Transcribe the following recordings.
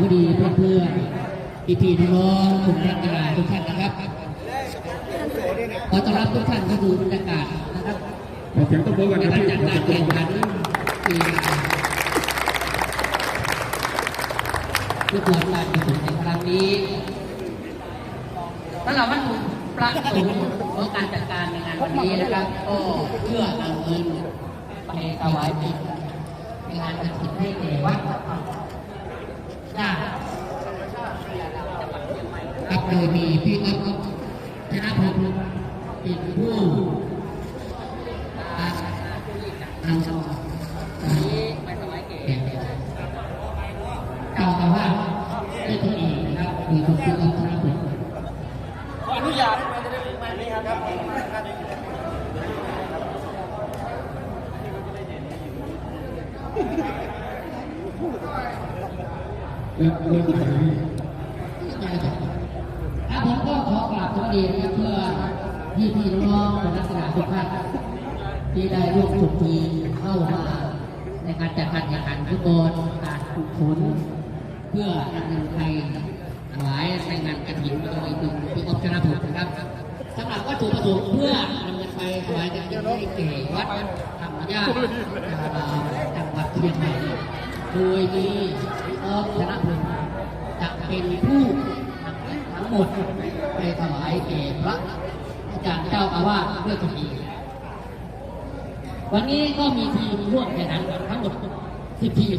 สวัสดีเพื่อนๆพี่พี่ๆน้องๆคุณนักกีฬาทุกท่านนะครับขอต้อนรับทุกท่านเข้าสู่บรรยากาศนะครับขอเสียงตบมือกันนะการพี่จัดการแข่งขันกีฬาเพื่อตัวการกุศลในครั้งนี้สำหรับวัตถุประสงค์ของการจัดการในงานวันนี้นะครับก็เพื่อนำเงินไปถวายเป็นงานกฐินให้แก่วัด ครับโดยมีพี่อ๊อนะพงศ์เป็นผู้ เราจะนี้ไปถวายเกียรติเจ้าอาวาสด้วยตัวเองนะครับโดยคุณครูอัครบุตร อนุญาตให้มันจะได้มานี้ครับ เริ่มเริ่มจากนี้ถ้าผมก็ขอกราบสวัสดีนะครับเพื่อพี่พี่น้องๆนักศึกษาทุกท่านที่ได้ร่วมสุทีเข้ามาในการจัดการแข่งขันฟุตบอลการฝึกฝนเพื่อนำเงินไทยถวายในงานกระถิ่นโดยคุณพี่อ๊อฟชนะผลนะครับสำหรับวัตถุประสงค์เพื่อนำเงินไปถวายกระถิ่นให้แก่วัดธรรมญาติจังหวัดเชียงใหม่โดยมีอ๊อฟชนะผล เป็นผู้นำทั้งหมดไปถวายแก่พระอาจารย์เจ้าอาวาสด้วยตัวเองวันนี้ก็มีทีมร่วมแข่งขันทั้งหมด10ทีม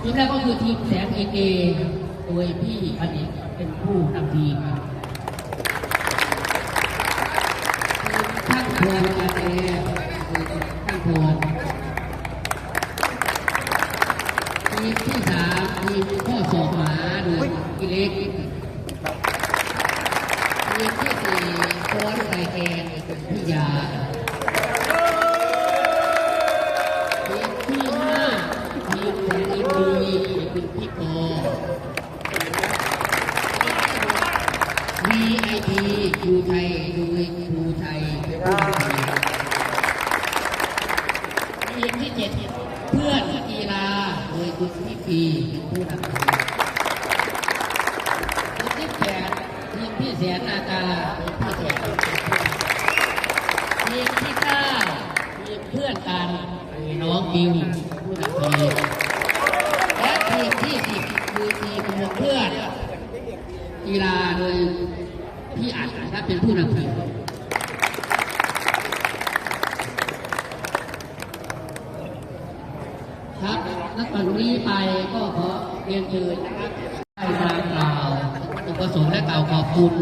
ทีมแรกก็คือทีมแสงเอเกโดยพี่อเนกเป็นผู้นำทีมทีมช่างพวนอาเอคือช่างพว เป็นพี่ปอ VIP ครูไทยโดยครูไทยเป็นผู้นำทีมที่เจ็ดเพื่อนกีฬาโดยคุณพี่ปีเป็นผู้นำทีมทีมที่แปดทีมพี่แสนนาตาทีมพี่แสนทีมที่เก้าทีมเพื่อนกันคือน้องบิวผู้นำทีมและทีมที่สิบคือทีมรวมเพื่อนกีฬาโดยพี่อัดนะครับเป็นผู้นำทีมครับนักตอนนี้ไปก็ขอเรียนเชิญนะครับ ได้มากล่าวอุปสงค์และกล่าวขอบคุณ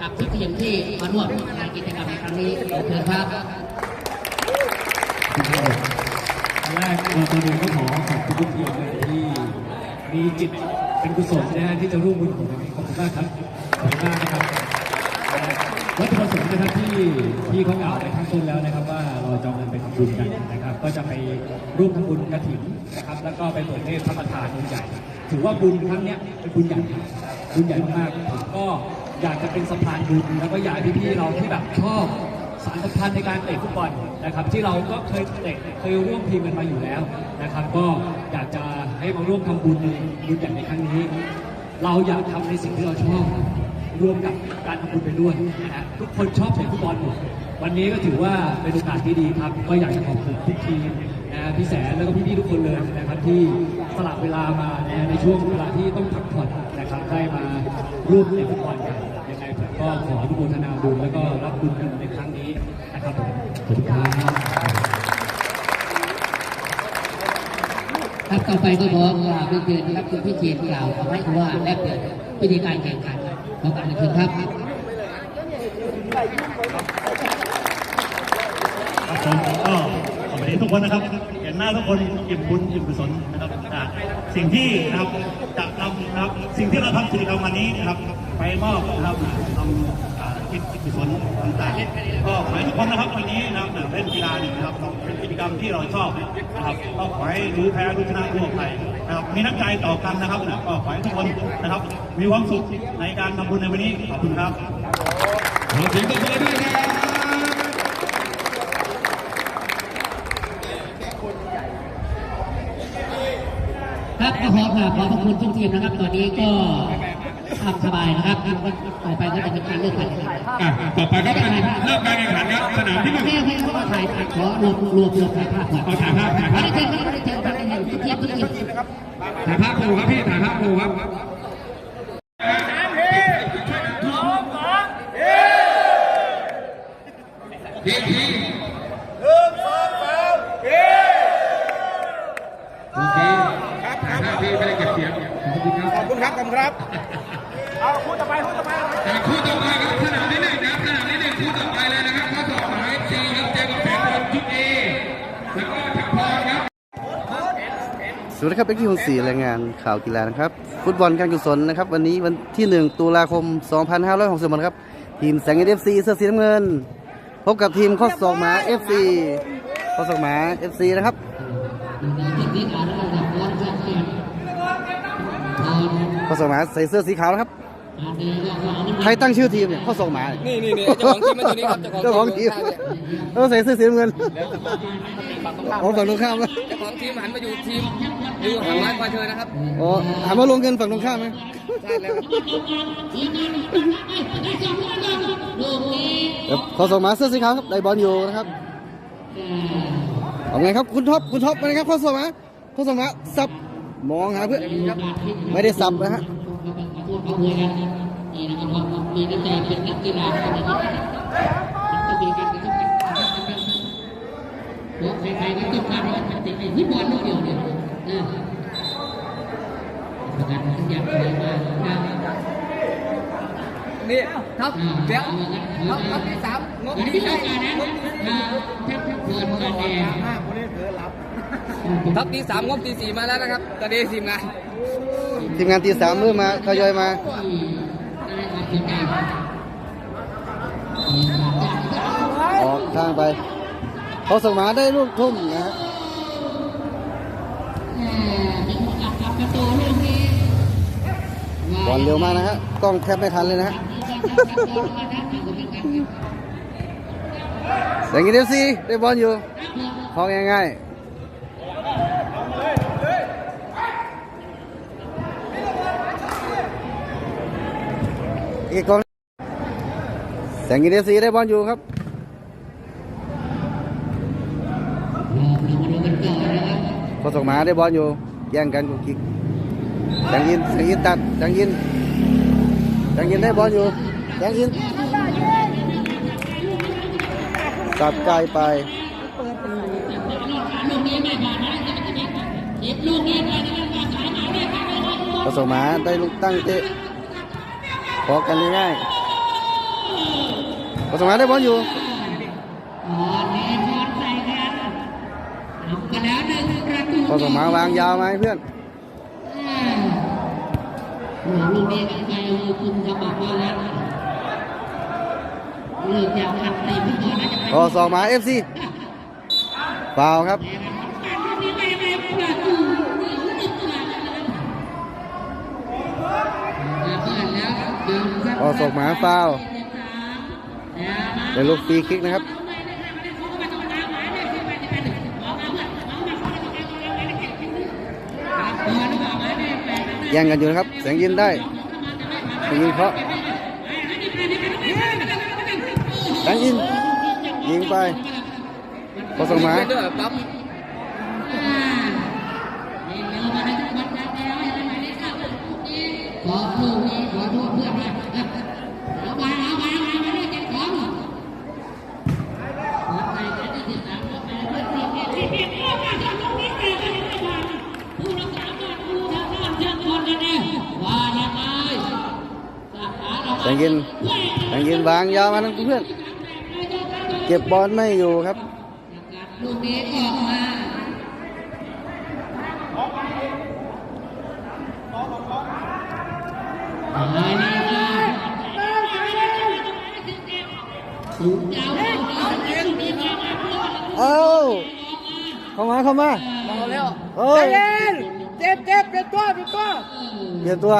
กับทุกทีมที่มาร่วมงานกิจกรรมในครั้งนี้ขอบคุณครับแรกเราตัวเองก็ขอขอบคุณทุกทีมที่มีจิตเป็นกุศลนะฮะที่จะร่วมบุญของเราขอบคุณมากครับขอบคุณมากนะครับวัตถุประสงค์นะครับที่ที่เขากล่าวในข้างต้นแล้วนะครับ ว่าเราจะเอาเงินไปทำบุญกันนะครับ ก็จะไปร่วมทำบุญกระถิ่นนะครับ แล้วก็ไปเปิดเทศพระประธานบุญใหญ่ ถือว่าบุญครั้งเนี้ยเป็นบุญใหญ่บุญใหญ่มากๆผมก็อยากจะเป็นสะพานบุญแล้วก็อยากให้พี่ๆเราที่แบบชอบสารสัมพันธ์ในการเตะฟุตบอลนะครับ ที่เราก็เคยเตะเคยร่วมทีมกันมาอยู่แล้วนะครับ ก็อยากจะให้มาร่วมทำบุญในบุญอย่ในครั้งนี้ เราอยากทำในสิ่งที่เราชอบร่วมกับการทำบุญไปด้วยนะฮะทุกคนชอบเตะฟุตบอลหมด วันนี้ก็ถือว่าเป็นโอกาสที่ดีครับ ก็อยากจะขอบคุณทุกทีมนะพี่แสนแล้วก็พี่ๆทุกคนเลยนะครับที่สละเวลามานะในช่วงเวลาที่ต้องพักผ่อนนะครับได้มาร่วมเตะฟุตบอลกันยังไงผมก็ขออนุโมทนาบุญแล้วก็รับบุญกันในครั้งนี้นะครับผมขอบคุณครับครับต่อไปก็ขอกราบเรียนเชิญนะครับคุณพี่เจนกล่าวขอให้ว่าแลกเปลี่ยนวิธีการแข่งขันขอการเรียนเชิญครับครับผมก็ขอบคุณทุ กคนนะครับ เห็นหน้าทุกคนอิ่มบุญอิ่มกุศลนะครับจากสิ่งที่นะครับจะนำนะครับ สิ่งที่เราทำกิจกรรมวันนี้นะครับ ไปมอบนะครับทำอ่ากิจกุศลต่างๆก็ขอให้ทุกคนนะครับวันนี้นะครับเล่นกีฬาเนี่ยนะครับเป็นกิจกรรมที่เราชอบนะครับก็ขอให้รู้แพ้รู้ชนะรู้อภัยนะครับมีน้ำใจต่อกันนะครับก็ขอให้ทุกคนนะครับ มีความสุขในการทำบุญในวันนี้ขอบคุณครับขอเสียงตบมือด้วยครั นะครับก็ขอกราบขอบพระคุณทุกทีมนะครับ ตอนนี้ก็ทำสบายนะครับต่อไปก็จะเป็นการเลือกการแข่งขันอะต่อไปก็เป็นเริ่มการแข่งขันครับสนามที่หนึ่งให้ให้เขามาถ่ายถ่ายขอรวมรวมรวมถ่ายภาพก่อนเอาถ่ายภาพถ่ายภาพไม่ได้เชิญไม่ได้เชิญไม่ได้เชิญทุกทีมทุกทีมถ่ายภาพครูครับพี่ถ่ายภาพครูครับทีมทีโอเคถ่ายภาพพี่ไม่ได้เก็บเสียงขอบคุณครับ ขอบคุณครับขอบคุณครับ เอาคู่ต่อไปคู่ต่อไป แต่คู่ต่อไปครับสนามที่หนึ่งนะครับสนามที่หนึ่งคู่ต่อไปเลยนะครับข้อสอบหมายสี่ครับเจอกับแสงบอลชุดเอแล้วก็ทัพพรครับ สวัสดีครับเป็นที่คุณสี่รายงานข่าวกีฬานะครับ ฟุตบอลการกุศลนะครับ วันนี้วันที่ 1 ตุลาคม 2560ครับ ทีมแสงเอฟซีเสื้อสีน้ำเงิน พบกับทีมข้อศอกหมา FC ข้อศอกหมา FC นะครับที่การระดับบอลชัดเจนตอนข้อศอกหมาใส่เสื้อสีขาวนะครับอันนี้ก็วางนี่ใครตั้งชื่อทีมเนี่ยข้อศอกหมา นี่นี่นี่เจ้าของทีมมาตัวนี้ครับเจ้าของทีมเออใส่เสื้อสีน้ำเงิน โอ้ฝั่งตรงข้ามนะเจ้าของทีมหันมาอยู่ทีมอยู่หันไม้ควายเธอนะครับอ๋อถามว่าลงเงินฝั่งตรงข้ามไหมใช่แล้วลูกนี้ครับข้อศอกหมาเสื้อสีขาวครับได้บอลอยู่นะครับเอาไงครับคุณท็อปคุณท็อปเป็นไงครับข้อศอกหมาข้อศอกหมาสับมองหาเพื่อนไม่ได้สับนะฮะพูดเขาคุยกันนี่นะครับว่ามีน้ำใจเป็นนักกีฬาคนนี้มันก็มีการกระทบกัน บอกใครๆก็ต้องการว่ามันติดไอ้ฟุตบอลลูกเดียวเนี่ยนะประกันอยากไปมานะนี่ครับเดี๋ยวท็อปท็อปที่สามงบที่มีใช่โอกาสนะถ้าถ้าถ้าเกินกันแน่ท็อปที่สามงบที่สี่มาแล้วนะครับตอนนี้ทีมงานทีมงานตีสามเริ่มมาทยอยมาออกทางไป เขาส่งหมาได้ลูกทุ่มนะฮะประตูลูกนี้บอลเร็วมากนะฮะกล้องแทบไม่ทันเลยนะฮะอย่างนี้เดฟซีได้บอลอยู่พอง่ายๆอีกกองแสงกินเดฟซีได้บอลอยู่ครับ พ อส่งมาได้บอลอยู่ แย่งกันกุกกิกแสงยินแสงยินตัดแสงยินแสงยินได้บอลอยู่แสงยินตัดไกลไปลูกนี้ไม่ผ่านนะเจ็บลูกนี้ไปพอส่งมาได้ลูกตั้งเตะพอกันง่ายๆพอส่งมาได้บอลอยู่ อ๋อเนบอลใส่กันทำกันแล้วหนึ่งประตู พอ ส่งมาวางยาวมาให้เพื่อนลูกนี้กันไปคุณจะบอกว่าแล้วเลิกจากการตีพี่ก่อนนะจะไปพอส่งมาเอฟซีฟาครับพอส่งหมาฟาวได้ลูกฟรีคิกนะครับ แย่งกันอยู่นะครับ แสงยินได้แสงยินเคาะแสงยินยิงไปพอส่งมาขอโทษขอโทษเพื่อนด้วยเอาไปเอาไปเอาไปไม่ได้เก็บของขอใจกันที่สิบสามก็ไปเพื่อนทีมเนี่ยที่เพียงโอกาสจากลูกนี้แต่ก็ยังไม่ผ่านผู้รักษาการผู้ทำงานเชิงคนกันเองว่ายังไงสา ขาเราแสงยินแสงยินวางยาวมาทั้งเพื่อน เก็บบอลไม่อยู่ครับลูกนี้ออกมาไปเลยค่ะสูงยาวลูกนี้มามาเพื่อนเอาเข้ามาเข้ามามาแล้วเอ้ยเจ็บเจ็บเจ็บตัวเจ็บตัวเปลี่ยนตัว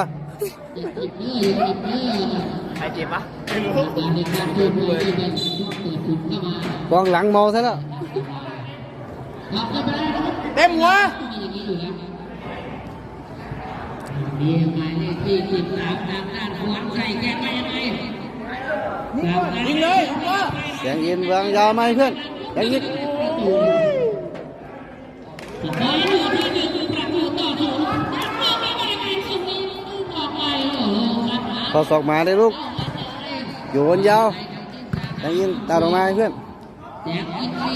ใครเจ็บปะในการดูมวยที่เป็นเปิดถุงเข้ามากองหลังเมาซะแล้วขับเข้าไปได้นะครับเต็มหัวมีอย่างนี้อยู่แล้วมีหมายเลขที่สิบสามทางด้านขวาใส่แกนไปยังไงยิงเลยแสงอินวางยาวไหมเพื่อนแสงอินประตูสุดท้ายอยู่ที่หนึ่งประตูต่อศูนย์นักเตะไม่ได้การส่งนี้ต่อไปโอ้โหครับพอสอกมาได้ลูก โยนยาวแสงอินตามออกมาให้เพื่อนแจกอีกที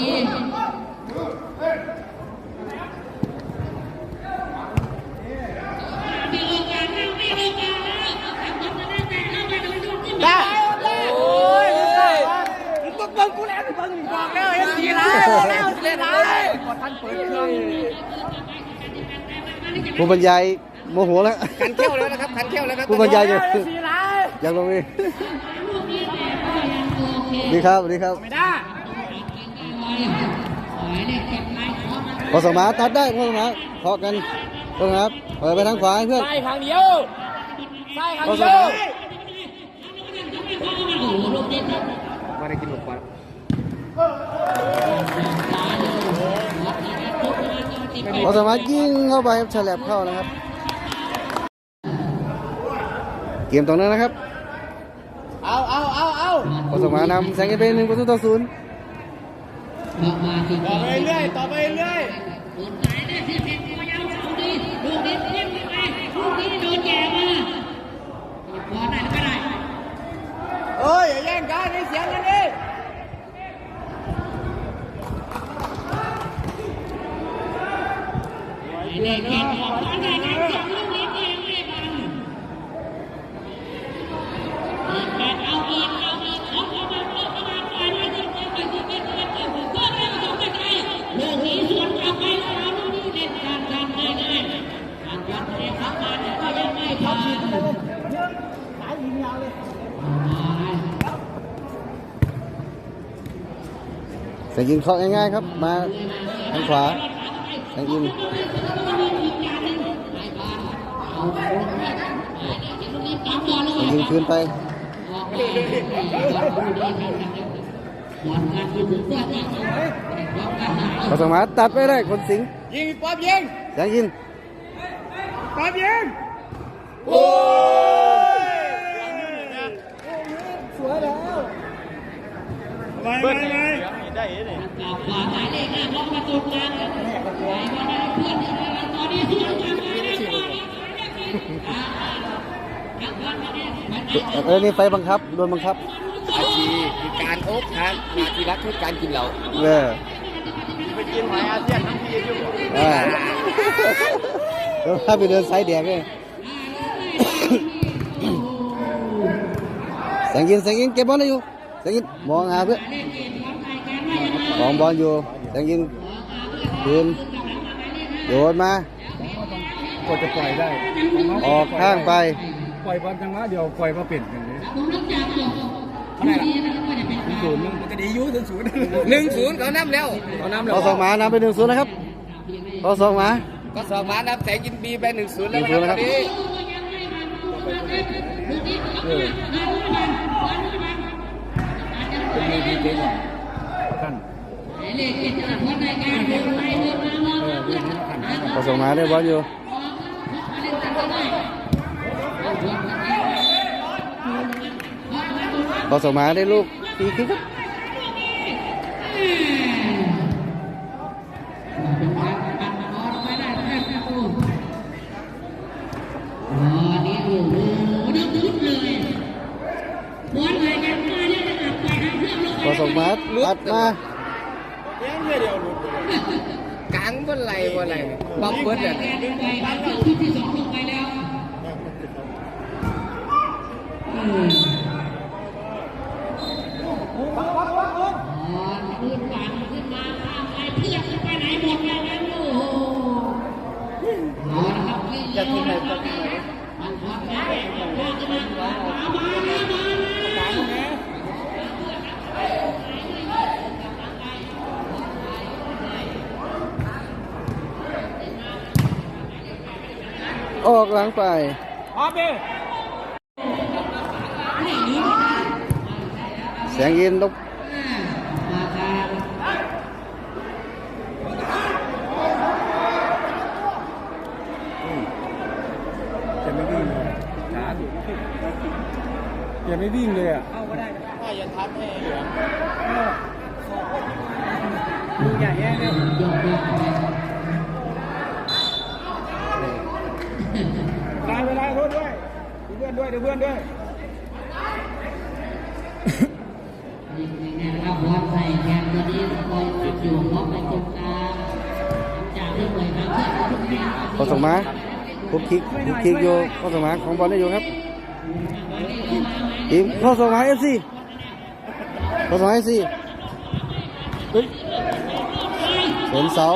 มีโอกาสแล้วมีโอกาสแล้วทำคนจะได้แต่เข้าไปโดนลูกที่มาโอ้ยมึงต้องเบิ่งกูแล้วเบิ่งบอกแล้วเอ็นดีไรบอกแล้วเสียดายกดทันเปิดเครื่องผู้บรรยายโมโหแล้วคันเที่ยวแล้วนะครับคันเที่ยวแล้วครับผู้บรรยายจะสีไรอยากลงนี่ ดีครับดีครับไม่ได้พอสอกมาตัดได้พอสอกมาพอกันพอสอกมาเปิดไปทางขวาให้เพื่อนใส่ข้างเดียวใส่ข้างพอสเดีอกยวมามาได้กินหมดก่อนพอสอกมายิงเข้าไปครับฉลับเข้านะครับ เกมตรงนั้นนะครับ เอาเอาเอาเอาพอสอกมานำแสงอินไปหนึ่งประตูต่อศูนย์ออกมาที่ต่อไปเรื่อยต่อไปเรื่อยโดนสายได้ที่เพชรพยายามเอาดีลูกนี้เลี้ยงไปลูกนี้โดนแย่มาพอได้ก็ได้เอ้ยอย่าแย่งกันนี่เสียงกันดิเด็กเก่งออกมาได้การจับลูกนี้ก็ยังไม่บังเด็กเอาอีกเอาอีกเอาเข้ามาเอาเข้ามาไปเลยที่เป็นที่เป็นที่เป็นที่เป็นก็ไม่ประสบใจลูกนี้สวนกลับไปแล้วลูกนี้เด็ดขาดขาดง่ายง่ายการวัดเรียกเข้ามาเนี่ยก็ยังไม่ผ่าน แสงอินเคาะง่ายๆครับ มาทางขวาแสงอินแสงอินคืนไปพอสอกมาตัดไปได้คนสิงห์ยิงป๊อบยิงแสงอินป๊อบยิงโอ้สวยแล้วไปไปไป กับขวาหมายเลขห้าล็อกประตูกลางไหลมาได้เพื่อนที่กำลังตอนนี้สวนกลับมาได้ตอนนี้ทางวันมาเนี่ยมันได้เออนี่ไฟบังคับโดนบังคับอาชีคือการโอ๊กทางนาทีรักคือการกินเหล้าเออไปกินหอยอาเซียนทั้งทีอยู่อ่าแล้วพาไปเดินสายแดงเลยแสงอินแสงอินเก็บบอลได้อยู่แสงอินมองหาเพื่อน ของบอลอยู่แสงอินคืนโยนมาก็จะปล่อยได้ออกข้างไป ปล่อยบอลจังหวะเดียวปล่อยมาเป็นอย่างนี้ศูนย์มันก็ดีอยู่ถึงศูนย์หนึ่งศูนย์เขานับแล้วเขานับแล้พวอสองหมานำไปหนึ่งศูนย์นะครับพอสองหมาก็สอบมานับแสงกินบีไปหนึ่งศูนย์แล้วหนึ่งศูนย์นะครับนี้เป็นมือดีเก่งท่าน พอสองหมาได้บอลอยู่พอสองหมาได้ลูกปีคิกครับอ๋อนี่โอ้โหนึกนึกเลยบอลไปกันมา เนี่ยจะกลับไปให้เพื่อนลงพอสองหมาตัดมากลางบนไหลบนไหลบัมเบิร์ดเลยแกลงไปครับเครื่องชุดที่สองลงไปแล้วอืมอ๋อขึ้นฝั่งขึ้นมาข้ามไปเพื่อนจะไปไหนหมดแล้วนะโอ้โหเอาละครับจะทิ้งไหนจะทิ้งไหนมันพอแค่แค่จะมามามามามา ออกหลังไปพร้อมดิแสงอินลบมาครับใช่ไหมเปลี่ยนไม่วิ่งเลยอะยอดเยี่ยมได้เวลาเพื่อนด้วยดูเพื่อนด้วยดูเพื่อนด้วยยิงครับบอลใส่แกนตัวนี้คอยติดอยู่ล็อกไปตรงกลางจากที่เปิดมาเพื่อนทุกแม่พอส่งมาคุกคิกคุกคิกอยู่พอส่งมาของบอลได้อยู่ครับทีมพอส่งมาเอฟซีพอส่งมาเอฟซีเฮ้ยสวนเสา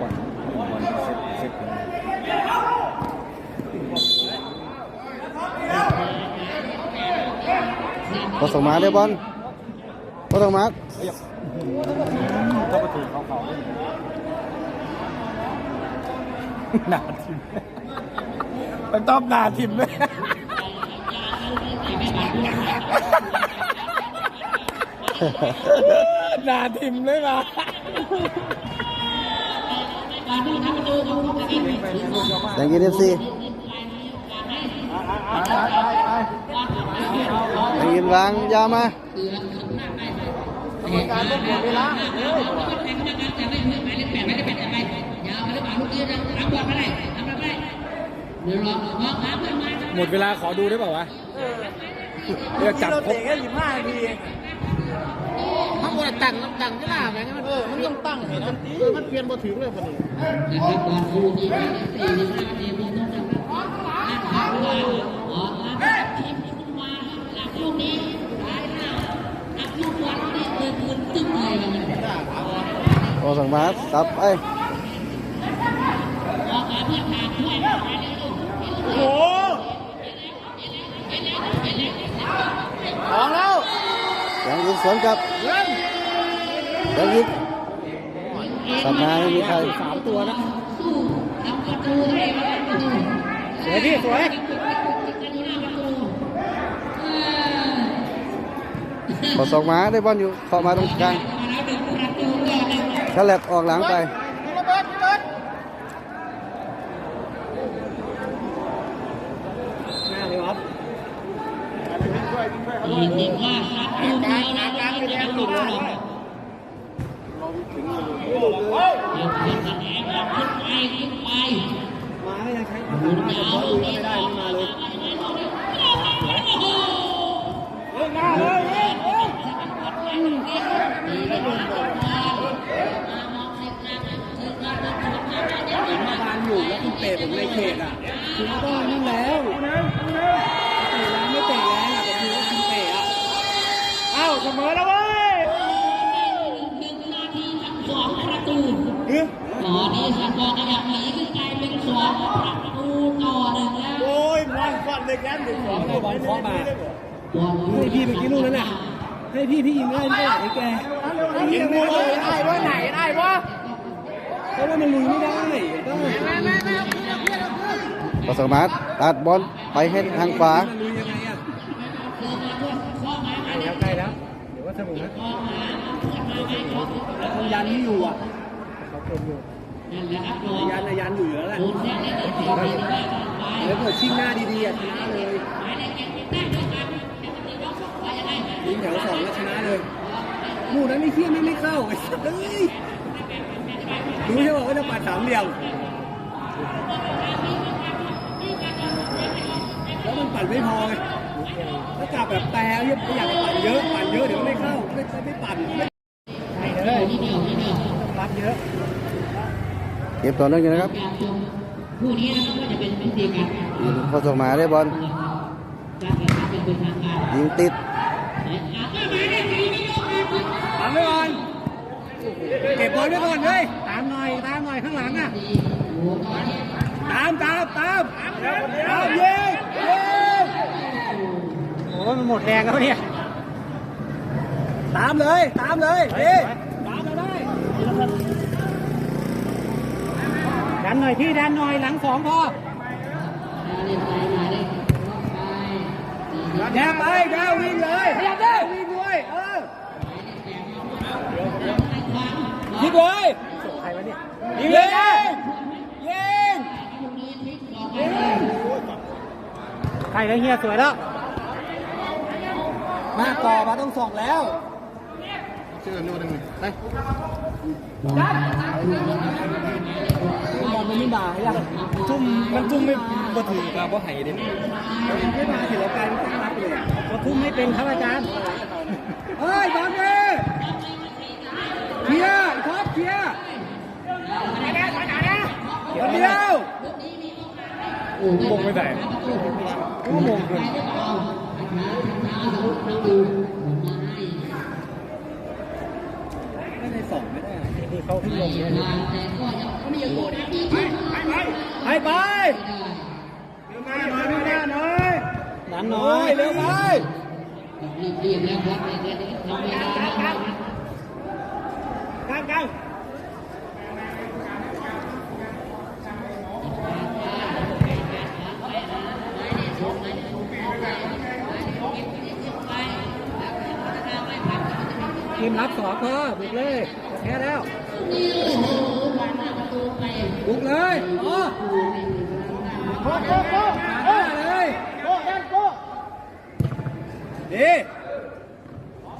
บอลบอลเซ็ตเซ็ต พอ ส่งมาได้บอลพอส่งมาเข้าประตูเขาเขาหนาทิมมันต้องหนาทิมเลยหนาทิมเลยมาแดงกินเอฟซีแดงกินวางยาวมาการต้องหมดเวลาอย่ามาเล่นบอลลูกนี้นะรับบอลไม่ได้รับบอลไม่ได้เดี๋ยวรอมองหาเพื่อนมาหมดเวลาขอดูได้เปล่าวะเดี๋ยวจับครบถ้าบอตั้งน้ำตั้งก็ล่าแม่งมันเออมันต้องตั้งเห็นมันเออมันเปลี่ยนบ่ถึงเลยพอดี นี่เดินคืนตึ้งเลยมันพอส่งมาซับไอ้ออกมาเพื่อทางด้วยโอ้ของแล้วแดงกินสวนกลับเพื่อนแดงกินสับมาไม่มีใครสามตัวนะสู้ทำประตูให้ประตูสวยพี่สวย พอส่งมาได้บอลอยู่เข้ามาตรงกลางฉลับออกหลังไปพี่ระเบิดพี่ระเบิดอีกหนึ่งว่าครับตูนแล้วนะกลางไปแล้วหลุดแล้วเดี๋ยวเพื่อนกันแอบขึ้นไปขึ้นไปมาไม่ยังใช้หมุนยาวไม่ได้ไม่มาเลยมาเลย บานอยู่แล้วคุณเตะผมในเขตอะคุณก็ต้องนั่นแล้วเตะแรงไม่เตะแรงอะแต่คือว่าคุณเตะอะเอ้าเสมอแล้วเว้ยหนึ่งนาทีทั้งสองประตูเฮ้ยตอนนี้สันบอลขยับหนีขึ้นกลายเป็นสองประตูต่อหนึ่งแล้วโอ้ยบอลฟันเลยแกนถึงสองเอาบอลเคาะมาบอลให้พี่เมื่อกี้ลูกนั้นน่ะให้พี่พี่ยิงได้ไม่ได้ไอ้แก ยิงไม่ได้ได้วะไหนได้วะเพราะว่ามันลุยไม่ได้ต้องแม่แม่แม่เอาขึ้นเอาขึ้นเอาขึ้นพอส่งมาตัดบอลไปให้ทางขวามันลุยยังไงอะใกล้แล้วใกล้แล้วเดี๋ยวว่าสมอเขายันไม่อยู่อะเขาเป็นอยู่นั่นยันอะยันอยู่แล้วแหละแล้วเกิดชิงหน้าดีๆอะชนะเลยยิงแถวสองแล้วชนะ เลยลูกนั้นไม่เที่ยไม่ไม่เข้าไอ้สัสเอ้ยรู้ใช่ป่ะว่าจะปัดสามเหลี่ยมแล้วมันปัดไม่พอไงถ้ากลับแบบแต่เยอะอยากปัดเยอะปัดเยอะเดี๋ยวไม่เข้าไม่ไม่ปัดไม่ใช่เลยนี่เดียวนี่เดียวรับเยอะเก็บต่อเนื่องอยู่นะครับการชมคู่นี้นะครับก็จะเป็นพิธีการพอส่งมาได้บอลยิงติด เก็บบอลไว้ก่อนเลยตามหน่อยตามหน่อยข้างหลังอะตามตามตามตามยิงยิงโอ้มันหมดแรงแล้วเนี่ยตามเลยตามเลยพี่ตามเราได้ดันหน่อยพี่ดันหน่อยหลังสองพอเล่นไปมาเล่นไปแย่ไปดาววิ่งเลยขยับได้วิ่ง ยิงเลยส่งใครเนี่ยยิงใครแล้วเฮียสวยแล้วมน้าต่อมาต้องสองแล้วชื่อนู่นึงไปบอลมันไม่มาใช่ไหมทุ่มมันทุ่มไม่มาถึงมาเพราะไห้เด่นไม่มาเห็นแล้วกลายเป็นตั้งรับเลยเขาทุ่มไม่เป็นครับอาจารย์ โอ้มงไม่ได้โอ้มงคนดูมาให้ไม่ได้ส่งไม่ได้ที่เขาที่ลงแต่ก็ยังไม่ยังโกรธดีที่ไปไปมาหน่อยมาหน่อยดันหน่อยเร็วไปรีบรีบแล้วครับในเรื่องนี้น้องเกลางกลาง ทีมรับสองพอบุกเลยแค่แล้วบุกเลยโอ้โก้โก้โก้เลยโก้ด้านโก้ดี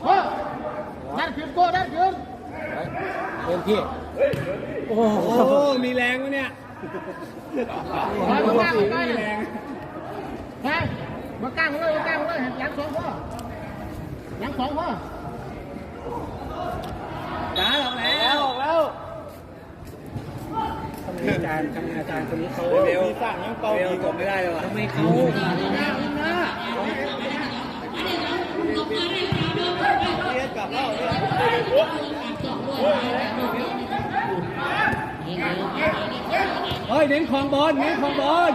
โก้ด้านขึ้นโก้ด้านขึ้นเต็มที่โอ้โหมีแรงวะเนี่ยมาก้างมาก้างแรงฮะมาก้างเลยมาก้างเลยหลังสองพ่อหลังสองพ่อ จ้าออกแล้วออกแล้วอาจารย์ทำอาจารย์คนนี้เขาเร็วสั่งยังเป่าดีกว่าไม่ได้เลยวะทำไมเขาหน้าหน้าเฮ้ยเน้นของบอลเน้นของบอล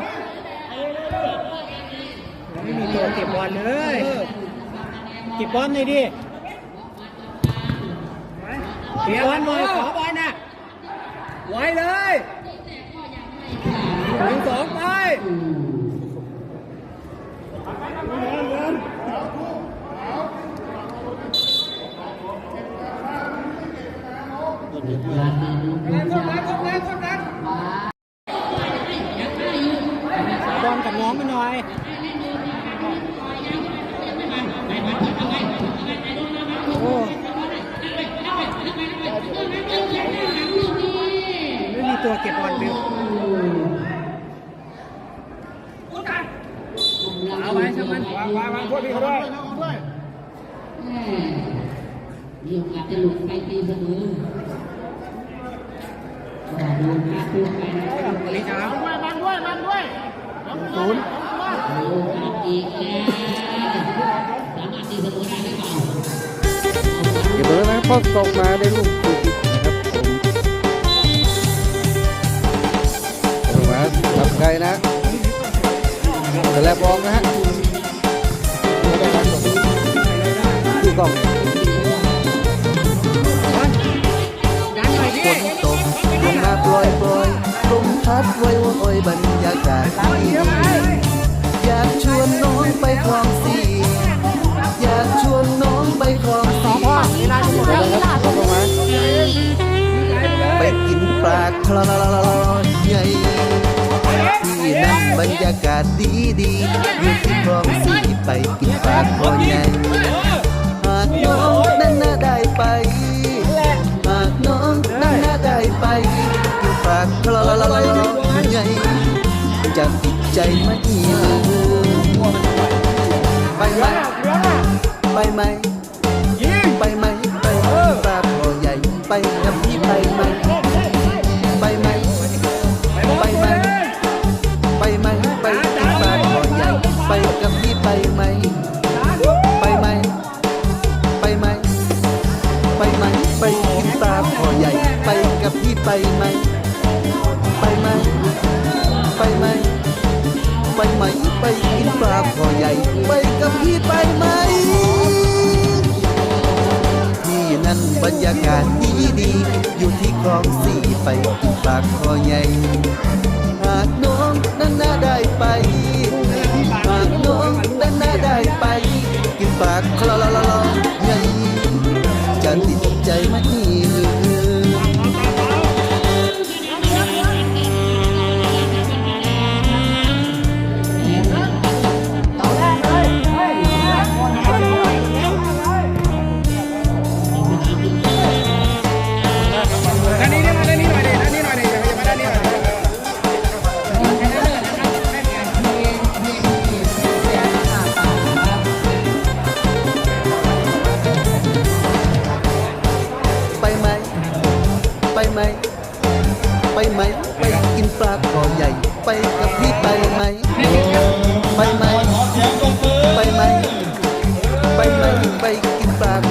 ไม่มีตัวเก็บบอลเลยเก็บบอลหน่อยดิ เดียวันหน่อยขอบอลน่ะไว้เลยหนึ่งสองไปงานนี้ดูคนนั้นคนนั้นคนนั้นบอลกับน้องไปหน่อยโอ้ไม่มี ตัวเก็บบอลเร็วเอาไว้ช่างมันวางวางวางพวกพี่เขาด้วยมีโอกาสจะหลุดไปตีเสมอแต่ดูค่าตัวไปนะครับนี่จ้ามันด้วยมันด้วยศูนย์มีโอกาสอีกแล้วสามารถตีเสมอได้หรือเปล่าเก็บเลยนะครับพ่อส่งมาได้ลูก รับไกลนะแต่แลบอลนะฮะดูกล่องดันหน่อยดิฝนตกลงมาปล่อยปล่อยลมพัดไว้โอยบรรยากาศดีอยากชวนน้องไปคลองสี่อยากชวนน้องไปคลองสี่เวลาจะหมดแล้วครับลงมาไปกินปลาคลอใหญ่ที่ นั่นบรรยากาศดีดีอยู่ที่คลองสีไปกินปลาคอใหญ่หากน้องนั้นน่าได้ไปหากน้องนั้นน่าได้ไปอยู่ปากคลอใหญ่จะติดใจไม่เล หากน้องนั้นน่าได้ไป หากน้องนั้นน่าได้ไป กินปาก vai que